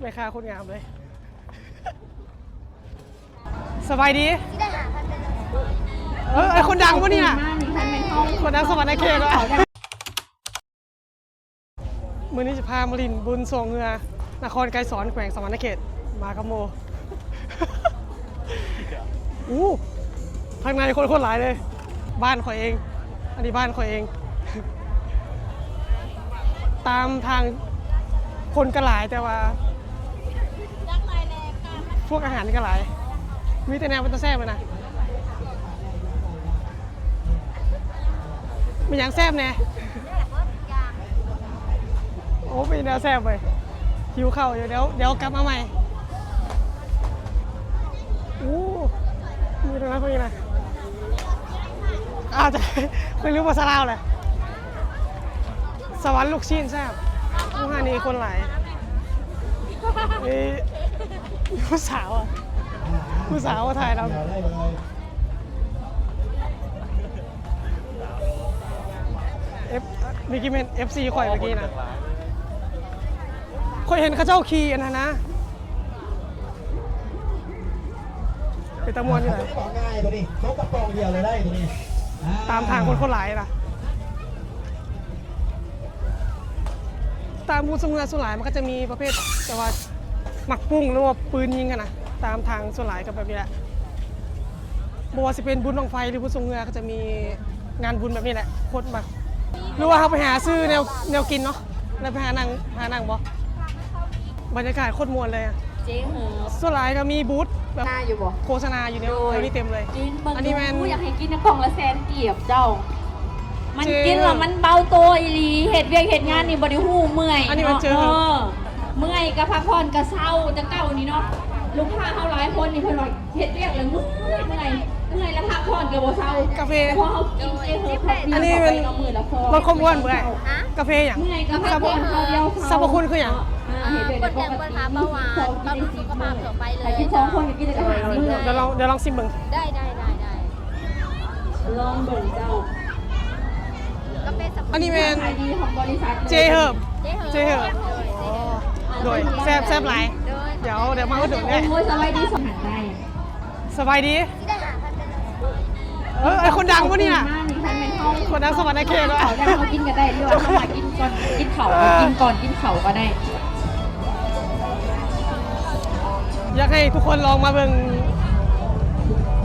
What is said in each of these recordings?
ไม่ค่าคนงามเลย สบายดี เออไอคนดังปะเนี่ย คนดังสวรรค์เขตวะมือนี้จะพามาลินบุญทรงเงือนครไกรสอนแขวงสวรรค์เขต มากับโม อู้ข้างในคนคนหลายเลย บ้านข่อยเอง อันนี้บ้านข่อยเอง ตามทางคนก็หลายแต่ว่า พวกอาหารก็หลาย มีแต่แนวมันจะแซ่บเลยนะมีอย่างแซ่บแน่โอ้มีแนวแซ่บเลยหิวเข้าอยู่เดี๋ยวเดี๋ยวกลับมาใหม่อู้มีตรงนั้นพวกนี้นะอาวจะไม่รู้ภาษาลาวเลยสวรรค์ลูกชิ้นแซ่บผู้หานี่คนหลายเอ้ย ผู้สาวอะผู้สาวมาถ่ายเราได้เลยเอฟเมื่อกี้เป็นเอฟซีข่อยเมื่อกี้นะข่อยเห็นเข้าเจ้าขี่อันนั้นนะเป็นตะมวนอยู่ไหนบอกง่ายตัวนี้เขากระโปรงเดียวเลยได้ตัวนี้อ่ตามทางคนคนหลายนะตามบูธสมุนส่วนหลายมันก็จะมีประเภทแต่ว่า หมักปุ้งหรือว่าปืนยิงกันนะตามทางส่วนหลายกับแบบนี้แหละบัวาสิเป็นบุญบังไฟหรือบุญทรงเงือก็จะมีงานบุญแบบนี้แหละโคตรแบบหรือว่าเขาไปหาซื้อแนวแนวกินเนาะแล้วไปหานั่งหานั่งบ่บรรยากาศโคตรมวลเลยอะเจ๊เหอส่วนหลายก็มีบูธแบบหน้าอยู่บ่โฆษณาอยู่ในแถวนี้เต็มเลย กินเบิ่งอันนี้แมนดูอยากให้กินน้ำกล่องละแสนเกียบเจ้า มันเจ๊กินแล้วมันเบาตัวอีหลีเห็ดเวียกเห็ดงานนี่บ่ได้ฮู้เมื่อยอันนี้มันเจอ เเมื่อยก็พักผ่อนก็เศร้าจังเก่านี่เนาะลูกค้าเฮาหลายคนนี่เพิ่นว่าเฮ็ดเวียกแล้วเมื่อยเมื่อยเมื่อยแล้วพักผ่อนก็บ่เศร้ากาแฟเพราะเฮากินเจ๊เหอะครบเดียวอันนี้เข้าเป็ไปนเนาะมื้อละพอลดความอ้วนเบื่อากาแฟอย่างเมื่อยก็พักผ่อนเข้าเดียวสรรพคุณคือหยังาเฮ็ดเวียกกดแรงปัญหาเบาหวานบำรุงสุขภาพทั่วไปเลยใครกินสองคนก็กินได้ก็หามื้อเดี๋ยวลองเดี๋ยวลองซิมเบิ่งได้ได้ได้ได้ลองเบิ่งเจ้าก็เป็นสอันนี้เป็นขายดีของบริษัทเจเฮิร์บเจ๊เหอะเจเฮิร์บ โดยแซ่บแซ่บหลายโดยเดี๋ยวเดี๋ยวมาอุดหนุนโอ้เนี่ยยสบายดีสมหันได้สบายดีได้หาพันเป็นเออไอคนดังปะเนี่ยหน้านี่ท่านเป็นห้องคนดังสวรรค์เขตวะเขาได้เขากินกันได้หรือว่าเขามากินก่อนกินเขากินก่อนกินเขาก็ได้อยากให้ทุกคนลองมาเบิ่ง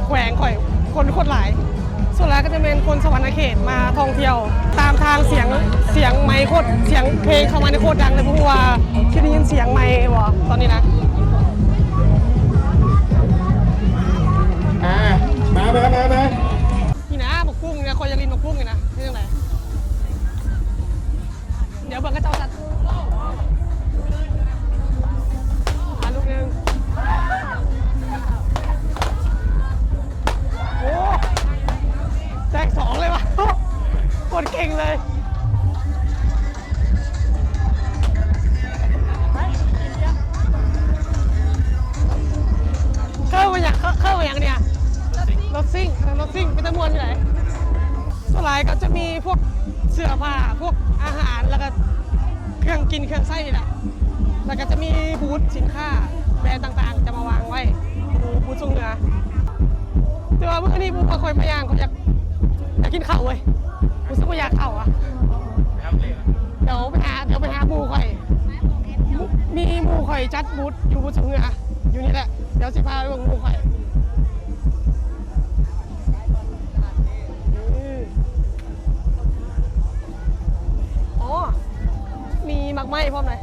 แขวงข่อย คนโคตรหลาย ส่วนหลายก็จะเป็นคนสวรรค์เขตมาท่องเที่ยว ตามทางเสียงเสียงไมค์โคตรเสียงเพลงเข้ามาในโคตรดังเลยเพราะว่าที่ได้ยินเสียงไมค์วะตอนนี้นะอ่ามามามามานี่นะบักกุ้งเนี่ยคอยจะลินบักกุ้งเลยนะนี่ยังไงเดี๋ยวเบิ่งกระเจ้าจัด ตรเก่งเลยเข้ามาอย่างเข้าเข้ามาอย่างเนี่ยรถซิ่งรถซิ่งเป็นตะมวนอยู่ไหนส่วนหลายก็จะมีพวกเสื้อผ้าพวกอาหารแล้วก็เครื่องกินเครื่องไส้นี่แหละแล้วก็จะมีบูธสินค้าแบรนด์ต่างๆ จะมาวางไว้บูธทรงเหนือแต่ว่าเมื่อนี้บูธมาคอยมาย่างเขาอยากอยากกินข้าวเว้ย สึกว่าอยากข้าวอะเดี๋ยวไปหาเดี๋ยวไปหาบูข่อย มีบูข่อยจัดบูธอยู่บูธทรงเหนืออยู่นี่แหละ เดี๋ยวสิพาไปเบิ่งบูข่อยอ๋อมีหมักไหม้พร้อมเลย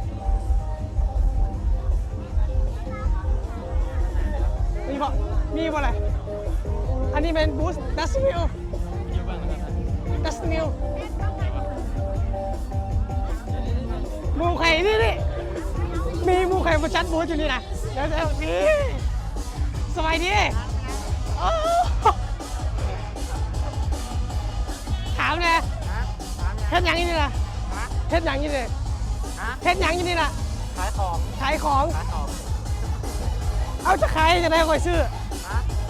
เอาจะขายจะได้คอยซื้อ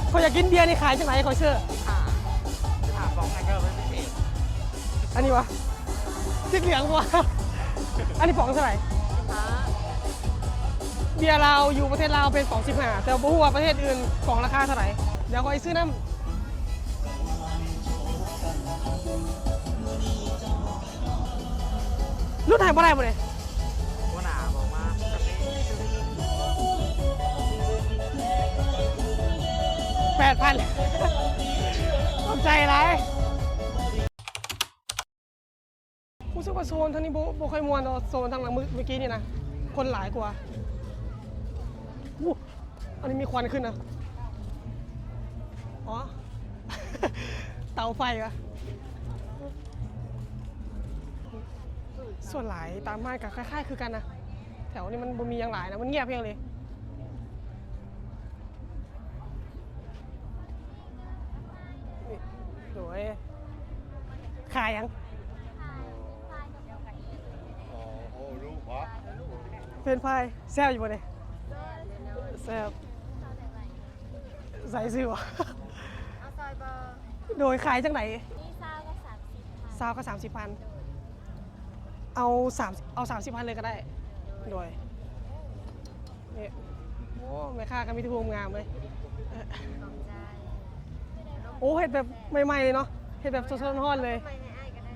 เขาอยากกินเบียร์นี่ขายจากไหนคอยซื้อค่ะค่ะฟองไทเกอร์เป็นพิเศษอันนี้วะสีเหลืองวะอันนี้ป๋องเท่าไหร่เบียร์เราวอยู่ประเทศลาวเป็นสองสิบห้าแต่บ่ฮู้ว่าประเทศอื่นของราคาเท่าไหร่ เดี๋ยวก็ไปซื้อน้ำรุ่นไหนบ่ได้บ่เนี่ย แปดพันขอบใจไรรู้สึกว่าโซนท่านี้โบโบค่อยมวนต่ว่าโซนทางหลังเมื่อเมื่อกี้นี่นะ คนหลายกว่าอู้อันนี้มีควันขึ้นนะ อ๋อ เตาไฟอะส่วนหลายตามมากับคล้าย ๆ คือกันนะ แถวนี้มันบ่มีอย่างหลายนะ มันเงียบเพียงเลย นี่โดย ขายยังโอ้รู้วะเป็นไฟแซ่บอยู่บ่เนี่ยแซ่บใส่ซิวะเอาซอยเบอร์โดยขายจังไหนนี่ซาวก็สามสิบค่ะซาวก็สามสิบพันเอาสามเอาสามสิบพันเลยก็ได้ โดยนี่โอ้แม่ค้าก็มีที่พวงงามเลยเอ่อขอบใจ โอ้เห็ดแบบใหม่ๆเลยเนาะเห็ดแบบสดๆร้อนๆเลยไปให้อ้ายก็ได้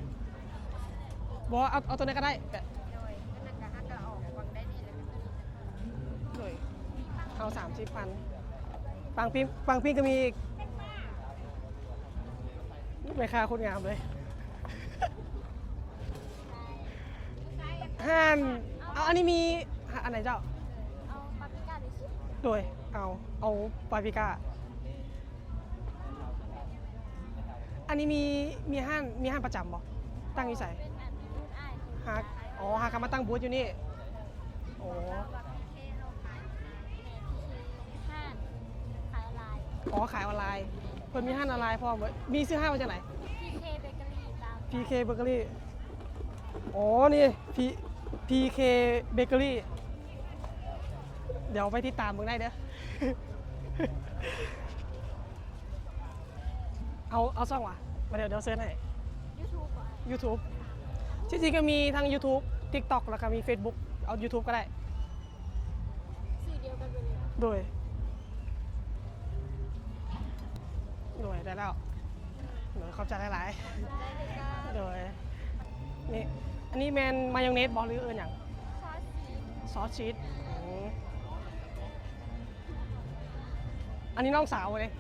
บอกว่าเอาเอาตัวนี้ก็ได้แต่โดยก็นั่นก็ฮักก็ออกวังได้นี่เลยโดยเอาสามสิบพันบางพี่บางพี่ก็มีอีกแม่ค้าโคนงามเลยห่านเอาอันนี้มีอันไหนเจ้า เอาปาปริก้าดิชิโดยเอาเอาปาปริก้า อันนี้มีมีห้านมีห้านประจำบ่ตั้งอยู่ใส่เป็นอันรุ่นอ้ายหาอ๋อหากนมาตั้งบูธอยู่นี่โอ้แล้วแบบเทเราขายในที่ห้างขายออนไลน์อ๋อขายออนไลน์เพิ่นมีห้านออนไลน์พร้อมเว้ยมีซื้อห้างมาจากไหน พีเคเบเกอรี่ตาม PK Bakery อ๋อ นี่ P PK Bakery เดี๋ยวไปที่ตามมึงได้เด้อ เอาเอาซ่องวะมาเดี๋ยวเดี๋ยวเซิร์ชให้ยูทูบอะ YouTube ที่จริงก็มีทั้ง YouTube TikTok แล้วก็มี Facebook เอา YouTube ก็ได้ สื่อเดียวกันเลยโดย โดยได้แล้วโดยขอบใจหลายๆโดย นี่ อันนี้แมนมายองเนสบอหรือเอิญอย่าง ซอสสีซอสชีสอืมอันนี้น้องสาวเลย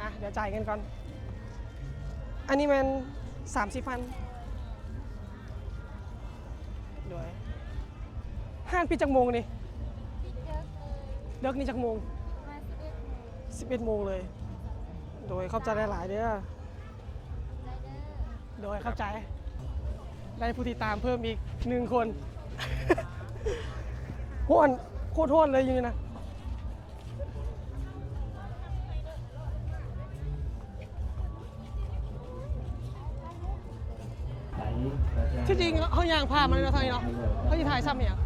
อะเดี๋ยวจ่ายเงินก่อน อันนี้มันสามสิบพันด้วยห้านพี่จักโมงนี่ปิดเยอะเลยเลิกนี่จักโมงประมาณสิบเอ็ดโมงสิบเอ็ดโมงเลย โดยเข้าใจหลายๆเด้อใจเด้อโดยเข้าใจ ได้ผู้ติดตามเพิ่มอีกหนึ่งคน โหนโคตรโหนเลยอยู่นี่นะ ที่จริงเขายางพามาเลยเนาะทางนี้เนาะเขาจะถ่ายซ้ำเนี่ยง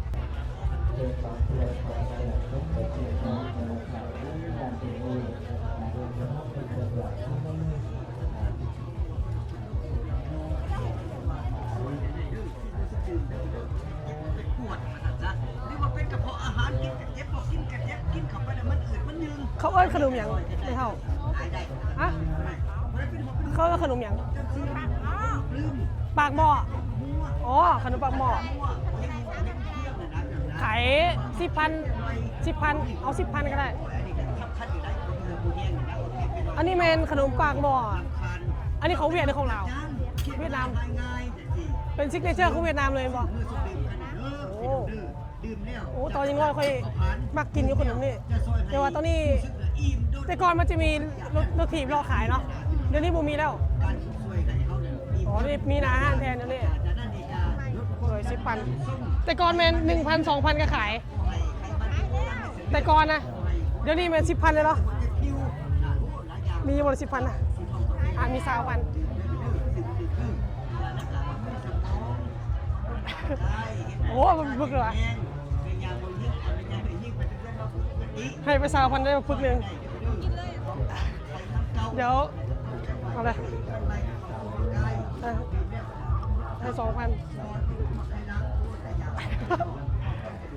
เขาเอ้ยขนมอย่างไม่เท่าอะ เขาเอ้ยขนมอย่างปากหม้ออ๋อขนมปากหม้อขายสิบพันสิบพันเอาสิบพันก็ได้ อันนี้เมนขนมปากหม้ออันนี้ของเวียดหรือของลาวเวียดนาม เป็นซิกเนเจอร์ของเวียดนามเลยบอกโอ้โอ้ตอนยังน้อยค่อยมักกินอยู่ขนมนี่แต่ว่าตอนนี้ แต่ก่อนมันจะมีรถรถถีบรอขายเนาะ ดี๋ยวนี้บูมีแล้วอ๋อนี่มีนาอาหารแทนเดี๋ยวนี้เลยสิบพัน แต่ก่อนแมนหนึ่งพันสองพันก็ขาย แต่ก่อนนะ เดี๋ยวนี้แมนสิบพันเลยเหรอ มีอยู่บนสิบพันนะอะมีสาวพันโอ้มันบึกเลยวะให้ไปสาวพันได้มาพึกหนึ่งเดี๋ยว เอาเลยเออให้สองพัน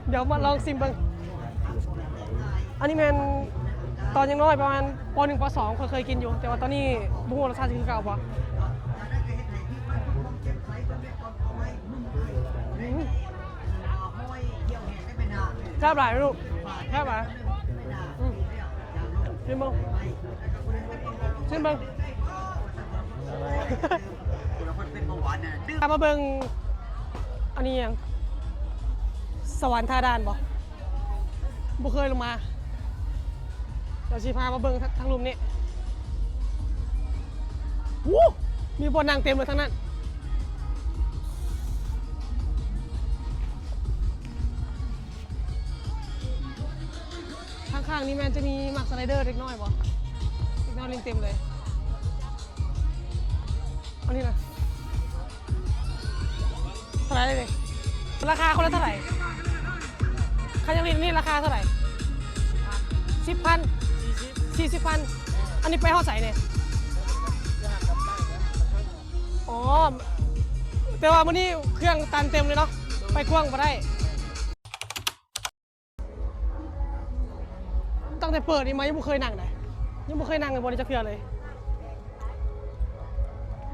เดี๋ยวมาลองซิมเบิงอันนี้แมนตอนยังน้อยประมาณปหนึ่งปสองเคยเคยกินอยู่ แต่ว่าตอนนี้บุ้งรสชาติคือเก่าปะอืมแซ่บหลายลูกแซ่บหลายอืมซิมเบิง ซิมเบิงกลับมาเบิงอันนี้ยัง สวรรค์ท่าดานบ่บ่เคยลงมา เดี๋ยวชีพามาเบิงททั้งรูมนี้วู้มีบนนางเต็มเลยทั้งนั้น ข้างๆนี้แมนจะมีหมักสไลเดอร์เล็กน้อยบ่เล็กน้อยลิงเต็มเลย อันนี้นะเท่าไหร่เลยราคาคนละเท่าไหร่คันยังลินนี่ราคาเท่าไหร่สิบพันสี่สิบพันอันนี้ไปห้อใส่เนี่ยอ๋อแต่ว่ามื่อนี้เครื่องตันเต็มเลยเนาะไปกว้างมาได้ตั้งแต่เปิดนี่มายังไม่เคยนั่งเลยยังไม่เคยนั่งเลยบนนี้จะเพียเลย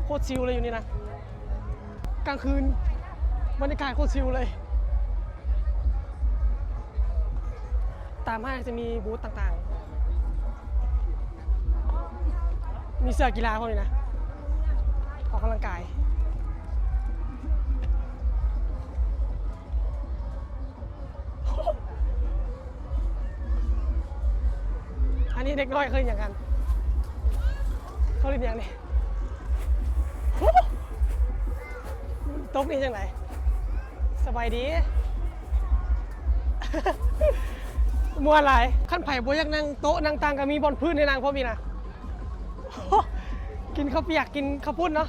โคตรชิลเลยอยู่นี่นะ กลางคืนบรรยากาศโคตรชิลเลย ตามห้างจะมีบูธต่างๆ มีเสื้อกีฬาพวกนี้นะ ออกกำลังกายอันนี้เด็กน้อยเคยอย่างกัน เขาเรียนอย่างนี้ ตบนี่จังไหนสบายดีมัวหลายขั้นไผ่บัวยักนั่งโต๊ะนั่งตังก็มีบอลพื้นในนางพ่อมีนะกินข้าวเปียกกินข้าวปุ้นเนาะ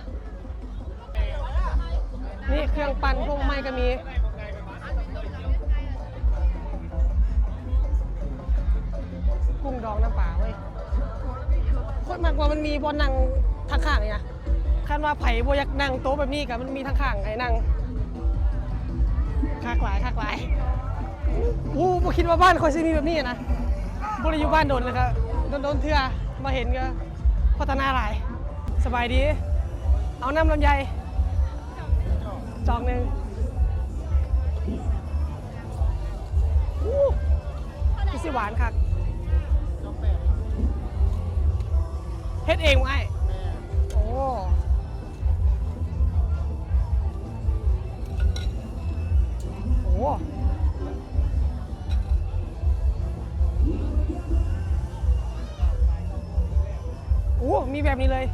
นี่เครื่องปั่นพวกไม้ก็มีกุ้งดองน้ำปลาเว้ยโคตรมากกว่ามันมีบอลนั่งทางข้างเลยนะ คันว่าไผ่บอยากนั่งโต๊ะแบบนี้กับมันมีทั้งข้างไอ้นั่งคากหลายคากหลายอู้บ่คิดว่าบ้านคอยซีมีแบบนี้นะบ่ได้อยู่บ้านโดนเลยครับโดนโดนเทื่อมาเห็นก็พัฒนาหลายสบายดี เอาน้ำลำไยจอกหนึ่งอู้พี่สิหวานคักเฮ็ดเองไอ้โอ้ มีแบบนี้เลย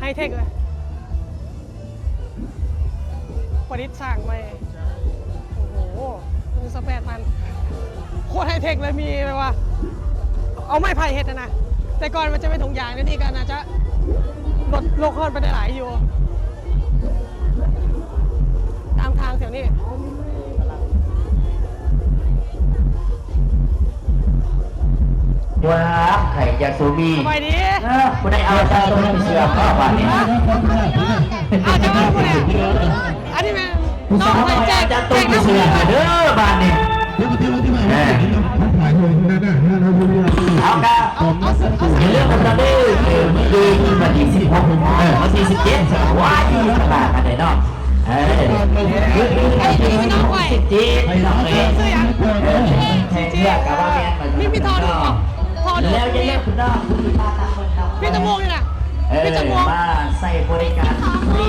ไฮเทคเลยประดิษฐ์สร้างมาโอ้โหมีสแปดพันโคตรไฮเทคเลยมีแบบว่า เอาไม้ไผ่เห็ดนะนะ แต่ก่อนมันจะเป็นถุงยางนี่นี่ก็น่าจะลดโลกอนไปได้หลายอยู่ ตามทางแถวนี้ ว้าไข่ยาสูบีสบายดีเออคุณได้เอาตาตรงเสือเข้าบ้านนี่อาจจะมาพูดเนี่ยอันนี้แม่น้องไปแจกจะแจตุ้กงน้ำเสืเสืออเด้อบ้านนี่เอากะเอาเอาเสือเอาเสืในอเรื่องของเราดื้อคือมันดีวันที่สิบหกเออวันที่สิบเจ็ดว้ายตลาดอะไรเนาะเออสิบเจ็ดเนาะเลยเสือยังเออแทงเลือกกับว่าแม่นมีมีทอดูป่ะท อดูแล้วจะเลือกคุณน้องพี่ตะมวงนี่นะเออพี่ตะมวงมาใส่บริการฟรี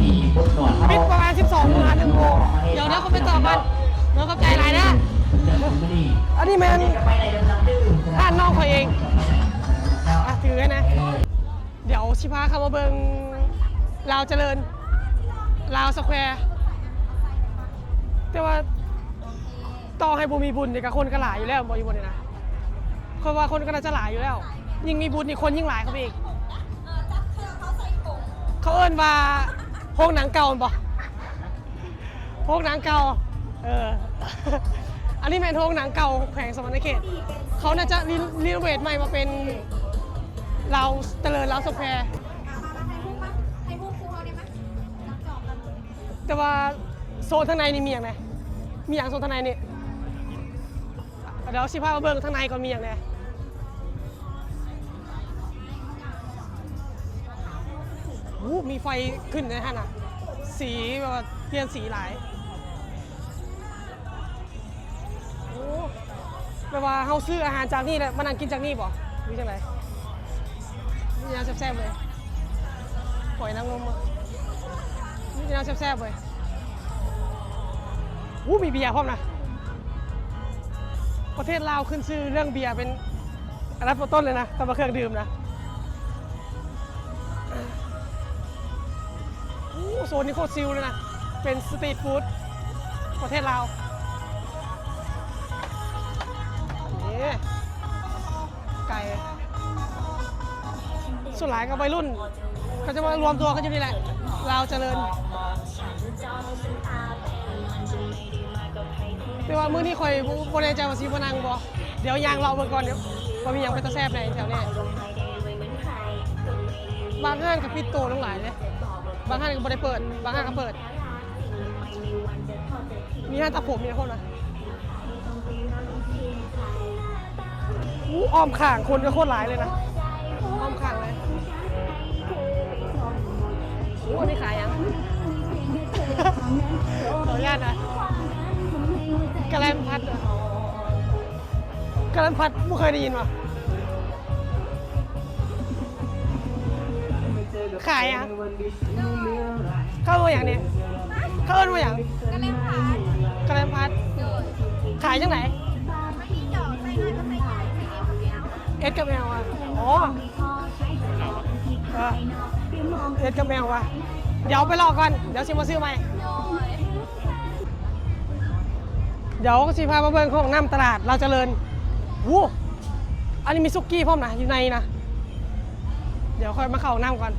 มีบุตรหนวดปิดประมาณ 12โมงหนึ่งโมงเดี๋ยวเดี๋ยวเขาไปต่อกันน้องเข้าใจไรนะอันนี้แมนไปไหนเดินน้ำดื้ออ่านน้องเขาเองอะถือไว้นะ เดี๋ยวชิพาเขามาเบิงลาวเจริญ ลาวสแควร์ แต่ว่าต่อให้บุมีบุญเนี่ยกับคนก็หลายอยู่แล้วบอยู่บนเนี่ยนะ คนว่าคนก็น่าจะหลายอยู่แล้ว ยิ่งมีบุญนี่คนยิ่งหลายเข้าไปอีก เขาเอิ้นว่าโรงหนังเก่าบ่โรงหนังเก่า เออ อันนี้เป็นโรงหนังเก่าแขวงสมณเขต เขาน่าจะรีรีโนเวทใหม่มาเป็นเราเจริญเราสแควร์แต่ว่าโซนทางในนี่มีอย่างไรมีอย่างโซนทางในนี่เดี๋ยวสิพามาเบิ่งทางในก่อนมีอย่างไร โอ้มีไฟขึ้นนะฮะน่ะสีแบบว่าเปลี่ยนสีหลายโอ้แปลว่าเฮาซื้ออาหารจากนี่แหละมานั่งกินจากนี่บ่หรือจังไดนี่ยาแซ่บๆเลยหอยนางรมนี่ยาแซ่บๆเลยอู้มีเบียร์พร้อมนะประเทศลาวขึ้นชื่อเรื่องเบียร์เป็นอันดับต้นเลยนะสำหรับเครื่องดื่มนะ โซนนี้โคตรซิลเลยนะ เป็นสตรีทฟู้ดประเทศลาวนี่ไก่ส่วนหลายกับวัยรุ่นก็จะมารวมตัวกันอยู่นี่แหละลาวเจริญแต่ว่ามื้อนี้คอยบริใจว่าสีบนังบ่เดี๋ยวยางเราเบิ่งก่อนเดี๋ยวว่ามียังเป็นตะแซ่บในแถวนี้บางห้างกับปิดโตทั้งหลายเลย บางห้างก็บ่ได้เปิด บางห้างก็เปิด มีห้างตัดผมมีนะคนนะอู้อ้อมข่างคนก็โคตรหลายเลยนะ อ้อมข่างเลยอู้อันนี้ขายยัง ขออนุญาตนะกระแลมพัดเหรอกระแลมพัดไม่เคยได้ยินว่ะ ขายยังเข้ามาอย่างนี้เข้ามาอย่างก็เล่นผ่านกระแลมพัดขายจังไหนไม่มีจอดใส่เงินก็ใส่ใหญ่ไม่เอาไม่เอาเอสกับแมวอะอ๋อเออเอสกับแมวว่ะเดี๋ยวไปรอก่อน เดี๋ยวชิมาซื้อใหม่เดี๋ยวสิพามาเบิ่งของน้ำตลาดเราเจริญวู้อันนี้มีซุกี้พร้อมนะอยู่ในนะ เดี๋ยวค่อยมาเข้าน้ำก่อน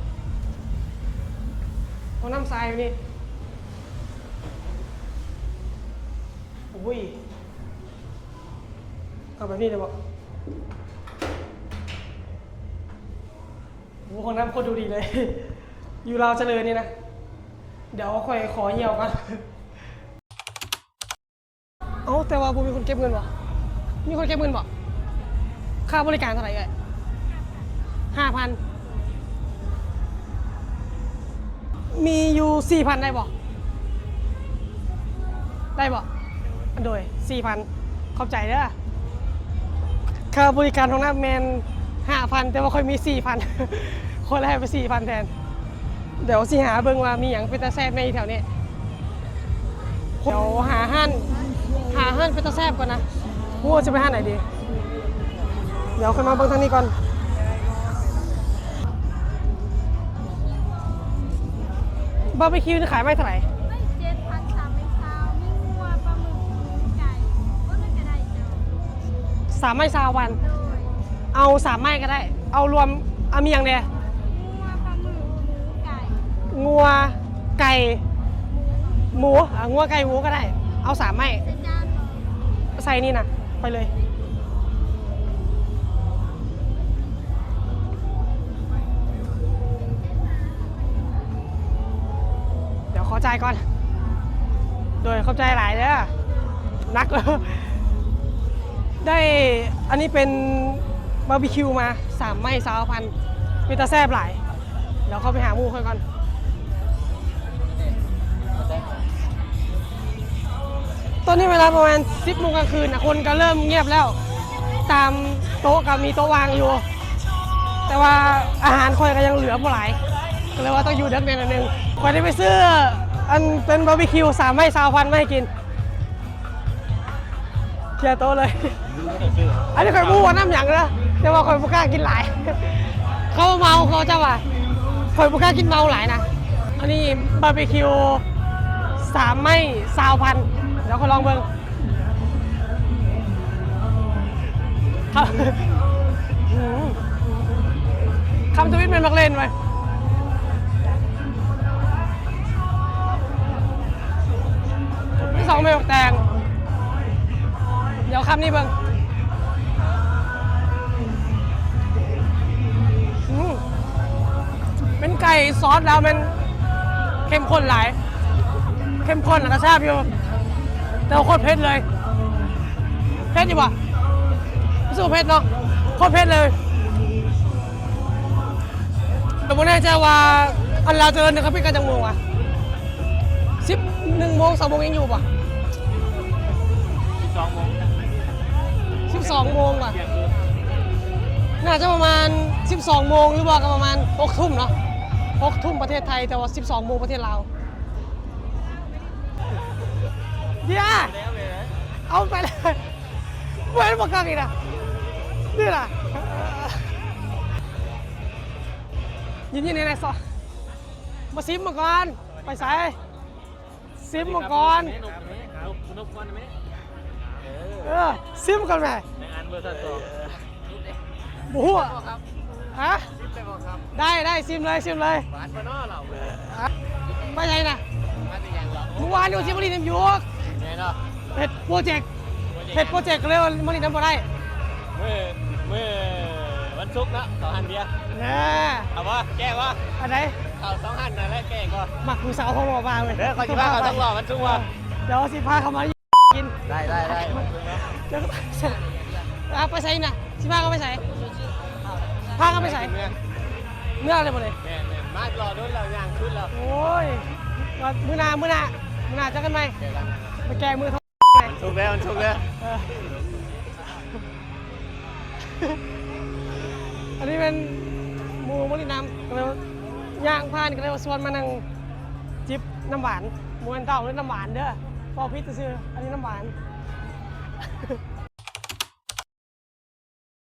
เอาน้ำทรายอยู่นี่อุ้ยเอาแบบนี้เลยบอกโอ้ของน้ำโคตรดูดีเลย อยู่ราวเจริญนี่นะ เดี๋ยวค่อยขอเหี่ยวกันเอ้าแต่ว่าบูมีคนเก็บเงินบ่มีคนเก็บเงินบ่ค่าบริการเท่าไหร่เอ่ยห้าพัน มีอยู่สี่พันได้บ่ได้บ่โดยสี่พันขอบใจเด้อค่าบริการของน้าแมนห้าพันแต่ว่าค่อยมีสี่พันคนละให้ไปสี่พันแทน เดี๋ยวสิหาเบิ่งว่ามีอย่างเป็นตาแซ่บในแถวนี้เดี๋ยวหาห้านหาห้านเป็นตาแซ่บก่อนนะว่าจะไปห้านไหนดี เดี๋ยวค่อยมาเบิ่งทางนี้ก่อน บาร์บีคิวนี่ขายไม่เท่าไหร่ไม่เจ็ดพันสามเป็นเช้ามีงัวปลาหมึกหมูไก่ก็น่าจะได้เจอสามไม้ซาวัน โดยเอาสามไม้ก็ได้ เอารวมเอามีอย่างเดียวงัวปลาหมึกหมูไก่งัวไก่หมูอะงัวไก่หมูก็ได้ เอาสามไม้เส้นจานบอก ใส่นี่นะไปเลย ก่อน โดยเข้าใจหลายเด้อนัก ได้อันนี้เป็นบาร์บีคิวมาสามไม้สาวพันมีตาแซบหลายเดี๋ยวเข้าไปหาหมูค่อยก่อนตอนนี้เวลาประมาณ10โมงกลางคืนนะคนก็เริ่มเงียบแล้ว ตามโต๊ะก็มีโต๊ะวางอยู่ แต่ว่าอาหารคอยก็ยังเหลือบ่หลายก็เลยว่าต้องอยู่ด็กเด่นนหนึงคอยได้ไปซื้อ อันเป็นบาร์บีคิวสามไม้สาวพันไม่ให้กินเคลียร์โตะเลย อันนี้คอยมูว่าน้ำหยังนะแต่ว่าคอยบุกล้ากินหลาย เขาเมาเขาจะว่าคอยบุกล้ากินเมาหลายนะ อันนี้บาร์บีคิวสามไม้สาวพันเดี๋ยวเขาลองเบิ่งครับอืมคำทวิตเป็นมักเล่นไว้ที่ สองเมลแตง เดี๋ยวคำนี้เบิ่งมเป็นไก่ซอสแล้วมันเข้มข้นหลาย เข้มข้นแล้วก็แซ่บอยู่แต่โคตรเผ็ดเลย เผ็ดอยู่ปะรู้สึกเผ็ดเนาะ โคตรเผ็ดเลย แต่ไม่แน่ใจว่าอันเราเจริญเนี่ยเขาปิกันจังโมงวะ หนึ่งโมงสองโมงยังอยู่ปะสองโมงสิบสองโมงว่ะเที่ยงคืนน่าจะประมาณ12โมงหรือว่าก็ประมาณ6ทุ่มเนาะ6ทุ่มประเทศไทยแต่ว่า12โมงประเทศลาวเดี๋ยวแล้วเลยนะเอาไปเลยเว้นมากักอีกนะนี่ล่ะยินยินในไหนซอมาซิมมาก่อน ไปใส่ ซิมมาก่อนนุกนุกนุกก่อนไหมเออซิมก่อนแม่ในงานเบอร์สัตว์สองบู๊อะฮะซิปไปบอกครับได้ได้ซิมเลยซิมเลยหวานปะน้อเราไปไหนนะมาจะยังเหรอเมื่อวานอยู่ที่บริษัทยูกไงเนาะเห็ดโปรเจกต์เห็ดโปรเจกต์ก็เลยว่ามันนี่ทำบ่ได้เมื่อเมื่อวันศุกร์นะสองหันเดียว นะเอาวะแก้วะอันไหนเอาสองหันนะแล้วแก้ก็หมักผู้สาวเขาบอกมาเว้ยเดี๋ยวขอจิบ้าเขาต้องรอวันศุกร์วะเดี๋ยวสิพาเขามากินได้ได้ได้เดี๋ยวเอาไปใส่น่ะสิพาเขาไปใส่พาเขาไปใส่แม่เมื่ออะไรหมดเลยแม่แม่มารอรุ่นเราย่างชุดเราโอ้ยว่ามือหนามือหนามือหนาจะกันไหมเจอกันไปแกมือเขาไปชุกแล้วมันชุกแล้วเอออันนี้เป็น หมูมะลิน้ำก็เลยว่าย่างผ่านก็เลยว่าชวนมานั่งจิบน้ำหวานหมูอันเต่าหรือน้ำหวานเด้อพอพิษซื้ออันนี้น้ำหวาน